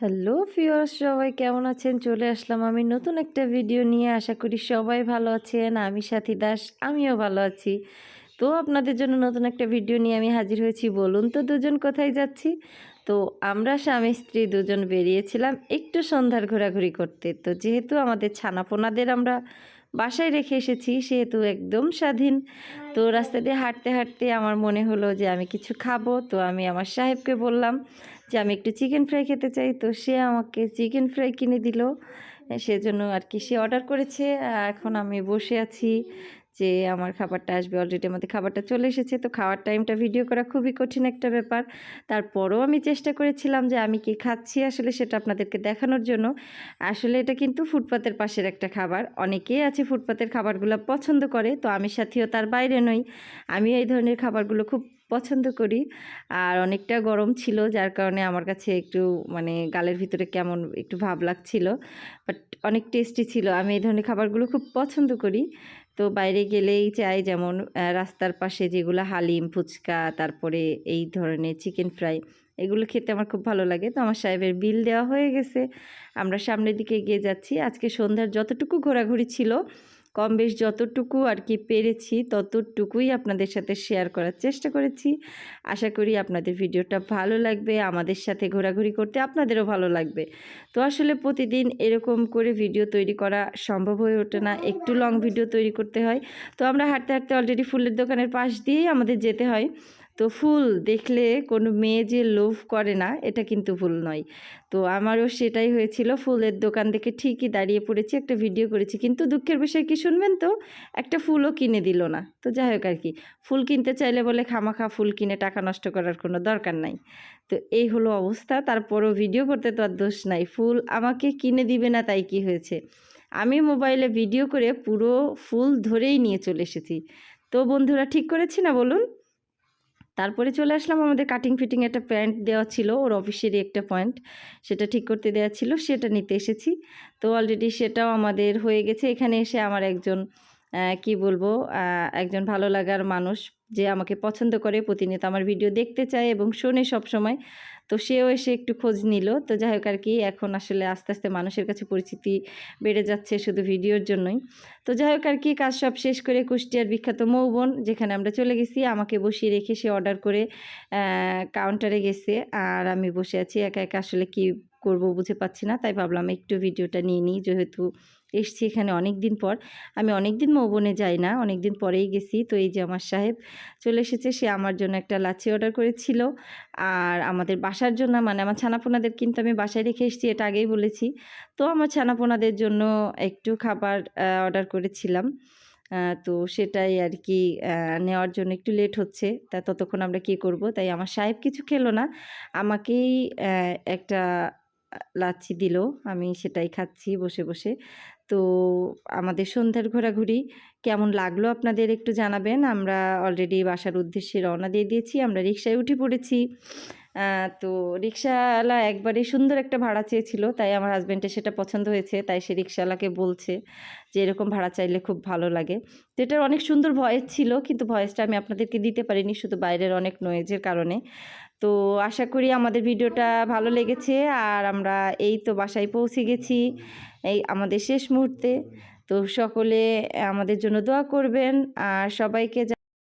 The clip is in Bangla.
হ্যালো ফিওর্স সবাই কেমন আছেন? চলে আসলাম আমি নতুন একটা ভিডিও নিয়ে। আশা করি সবাই ভালো আছেন, আমি সাথী দাস, আমিও ভালো আছি। তো আপনাদের জন্য নতুন একটা ভিডিও নিয়ে আমি হাজির হয়েছি। বলুন তো দুজন কোথায় যাচ্ছি? তো আমরা স্বামী স্ত্রী দুজন বেরিয়েছিলাম একটু সন্ধ্যার ঘোরাঘুরি করতে। তো যেহেতু আমাদের ছানাপোনাদের আমরা বাসায় রেখে এসেছি, সেহেতু একদম স্বাধীন। তো রাস্তা দিয়ে হাঁটতে হাঁটতে আমার মনে হলো যে আমি কিছু খাব। তো আমি আমার সাহেবকে বললাম যে আমি একটু চিকেন ফ্রাই খেতে চাই, তো সে আমাকে চিকেন ফ্রাই কিনে দিল। সেজন্য আর কি সে অর্ডার করেছে। এখন আমি বসে আছি যে আমার খাবারটা আসবে অলরেডি আমাদের খাবারটা চলে এসেছে। তো খাওয়ার টাইমটা ভিডিও করা খুবই কঠিন একটা ব্যাপার। তারপরও আমি চেষ্টা করেছিলাম যে আমি কি খাচ্ছি আসলে সেটা আপনাদেরকে দেখানোর জন্য। আসলে এটা কিন্তু ফুটপাতের পাশের একটা খাবার। অনেকেই আছে ফুটপাতের খাবারগুলো পছন্দ করে, তো আমি সাথেও তার বাইরে নই। আমি এই ধরনের খাবারগুলো খুব পছন্দ করি। আর অনেকটা গরম ছিল, যার কারণে আমার কাছে একটু মানে গালের ভিতরে কেমন একটু ভাব লাগছিল। বাট অনেক টেস্টি ছিল। আমি এই ধরনের খাবারগুলো খুব পছন্দ করি। তো বাইরে গেলেই চাই যেমন রাস্তার পাশে যেগুলো হালিম, ফুচকা, তারপরে এই ধরনের চিকেন ফ্রাই, এগুলো খেতে আমার খুব ভালো লাগে। তো আমার সাহেবের বিল দেওয়া হয়ে গেছে। আমরা সামনের দিকে এগিয়ে যাচ্ছি। আজকে সন্ধ্যার যতটুকু ঘোরাঘুরি ছিল কম বেশ যতটুকু আর কি পেরেছি, ততটুকুই আপনাদের সাথে শেয়ার করার চেষ্টা করেছি। আশা করি আপনাদের ভিডিওটা ভালো লাগবে, আমাদের সাথে ঘোরাঘুরি করতে আপনাদেরও ভালো লাগবে। তো আসলে প্রতিদিন এরকম করে ভিডিও তৈরি করা সম্ভব হয়ে ওঠে না, একটু লং ভিডিও তৈরি করতে হয়। তো আমরা হাঁটতে হাঁটতে অলরেডি ফুলের দোকানের পাশ দিয়েই আমাদের যেতে হয়। তো ফুল দেখলে কোনো মেয়ে যে লোভ করে না, এটা কিন্তু ভুল নয়। তো আমারও সেটাই হয়েছিল, ফুলের দোকান দেখে ঠিকই দাঁড়িয়ে পড়েছি, একটা ভিডিও করেছি। কিন্তু দুঃখের বিষয় কি শুনবেন তো? একটা ফুলও কিনে দিল না। তো যাই হোক আর কি, ফুল কিনতে চাইলে বলে খামাখা ফুল কিনে টাকা নষ্ট করার কোনো দরকার নাই। তো এই হলো অবস্থা, তারপরও ভিডিও করতে তো আর দোষ নাই। ফুল আমাকে কিনে দিবে না তাই কি হয়েছে? আমি মোবাইলে ভিডিও করে পুরো ফুল ধরেই নিয়ে চলে এসেছি। তো বন্ধুরা ঠিক করেছি না বলুন? তারপরে চলে আসলাম, আমাদের কাটিং ফিটিং একটা প্যান্ট দেওয়া ছিল, ওর অফিসেরই একটা পয়েন্ট সেটা ঠিক করতে দেওয়া ছিল, সেটা নিতে এসেছি। তো অলরেডি সেটাও আমাদের হয়ে গেছে, এখানে এসে আমার একজন কি বলব একজন ভালো লাগার মানুষ যে আমাকে পছন্দ করে, প্রতিনিয়ত আমার ভিডিও দেখতে চায় এবং শোনে সব সময় তো সেও এসে একটু খোঁজ নিল। তো যাই হোক আর কি, এখন আসলে আস্তে আস্তে মানুষের কাছে পরিচিতি বেড়ে যাচ্ছে শুধু ভিডিওর জন্যই। তো যাই হোক আর কি, কাজ সব শেষ করে কুষ্টিয়ার বিখ্যাত মৌবন, যেখানে আমরা চলে গেছি। আমাকে বসিয়ে রেখে সে অর্ডার করে কাউন্টারে গেছে। আর আমি বসে আছি, একা একা আসলে কি করব বুঝে পাচ্ছি না, তাই ভাবলাম একটু ভিডিওটা নিয়ে নিই। যেহেতু এসছি এখানে অনেক দিন পর, আমি অনেক দিন মৌবনে যাই না অনেক দিন পরেই গেছি। তো এই যে আমার সাহেব চলে এসেছে, সে আমার জন্য একটা লাচ্ছি অর্ডার করেছিল। আর আমাদের বাসার জন্য মানে আমার ছানাপোনাদের কিন্তু আমি বাসায় রেখে এসেছি, এটা আগেই বলেছি। তো আমার ছানাপোনাদের জন্য একটু খাবার অর্ডার করেছিলাম। তো সেটাই আর কি নেওয়ার জন্য একটু লেট হচ্ছে। তা ততক্ষণ আমরা কি করব? তাই আমার সাহেব কিছু খেলো না। আমাকেই একটা লাচ্ছি দিল, আমি সেটাই খাচ্ছি বসে বসে। তো আমাদের সন্ধ্যার ঘোরাঘুরি কেমন লাগল আপনাদের একটু জানাবেন? আমরা অলরেডি বাসার উদ্দেশ্যে রওনা দিয়ে দিয়েছি, আমরা রিক্সায় উঠে পড়েছি। তো রিক্সাওয়ালা একবারে সুন্দর একটা ভাড়া চেয়েছিল, তাই আমার হাজব্যান্ডের সেটা পছন্দ হয়েছে, তাই সে রিক্সাওয়ালাকে বলছে যে এরকম ভাড়া চাইলে খুব ভালো লাগে। তো এটার অনেক সুন্দর ভয়েস ছিল, কিন্তু ভয়েসটা আমি আপনাদেরকে দিতে পারিনি, শুধু বাইরের অনেক নয়েজের কারণে। তো আশা করি আমাদের ভিডিওটা ভালো লেগেছে, আর আমরা এই তো বাসায় পৌঁছে গেছি, এই আমাদের শেষ মুহূর্তে। তো সকলে আমাদের জন্য দোয়া করবেন, আর সবাইকে